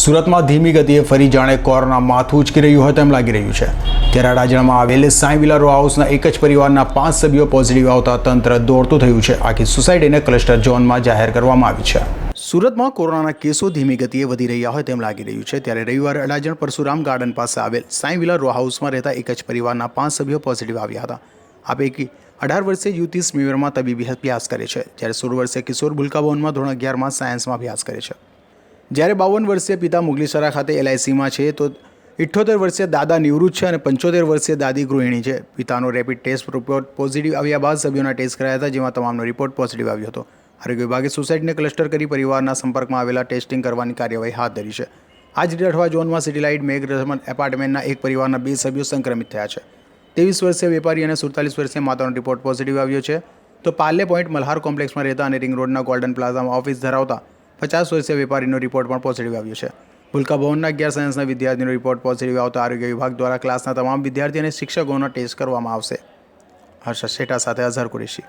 સુરતમાં ધીમી ગતિએ ફરી જાણે કોરોના માથું ઉચકી રહ્યું હોય તેમ લાગી રહ્યું છે. ત્યારે અડાજણમાં આવેલ સાંઈ વિલા રો હાઉસના એક જ પરિવારના પાંચ સભ્યો પોઝિટિવ આવતા તંત્ર દોડતું થયું છે. આખી સોસાયટીને ક્લસ્ટર ઝોનમાં જાહેર કરવામાં આવી છે. સુરતમાં કોરોનાના કેસો ધીમી ગતિએ વધી રહ્યા હોય તેમ લાગી રહ્યું છે. ત્યારે રવિવારે અડાજણ પરશુરામ ગાર્ડન પાસે આવેલ સાંઈ વિલા હાઉસમાં રહેતા એક જ પરિવારના પાંચ સભ્યો પોઝિટિવ આવ્યા હતા. આ પૈકી અઢાર વર્ષે યુવતી સ્મીવરમાં તબીબી અભ્યાસ કરે છે. જ્યારે સોળ વર્ષે કિશોર ભૂલકા ભવનમાં ધોરણ અગિયારમાં સાયન્સમાં અભ્યાસ કરે છે. જ્યારે બાવન વર્ષીય પિતા મુગલીસરા ખાતે એલઆઈસીમાં છે, તો ઇઠ્ઠોતેર વર્ષીય દાદા નિવૃત્ત છે અને પંચોતેર વર્ષીય દાદી ગૃહિણી છે. પિતાનો રેપિડ ટેસ્ટ રિપોર્ટ પોઝિટિવ આવ્યા બાદ સભ્યોના ટેસ્ટ કરાયા હતા, જેમાં તમામનો રિપોર્ટ પોઝિટિવ આવ્યો હતો. આરોગ્ય વિભાગે સોસાયટીને ક્લસ્ટર કરી પરિવારના સંપર્કમાં આવેલા ટેસ્ટિંગ કરવાની કાર્યવાહી હાથ ધરી છે. આ જ રીતે અઠવા ઝોનમાં સિટીલાઇટ મેઘરમન એપાર્ટમેન્ટના એક પરિવારના બે સભ્યો સંક્રમિત થયા છે. ત્રેવીસ વર્ષીય વેપારી અને સુડતાલીસ વર્ષીય માતાનો રિપોર્ટ પોઝિટિવ આવ્યો છે. તો પાર્લે પોઈન્ટ મલ્હાર કોમ્પ્લેક્સમાં રહેતા અને રિંગ રોડના ગોલ્ડન પ્લાઝામાં ઓફિસ ધરાવતા પચાસ વર્ષીય વેપારીનો રિપોર્ટ પણ પોઝિટિવ આવ્યો છે. ભૂલકા ભવનના અગિયાર સાયન્સના વિદ્યાર્થીનો રિપોર્ટ પોઝિટિવ આવતા આરોગ્ય વિભાગ દ્વારા ક્લાસના તમામ વિદ્યાર્થી અને શિક્ષકોનો ટેસ્ટ કરવામાં આવશે. હર્ષદ શેઠા સાથે અઝહર કુરેશી.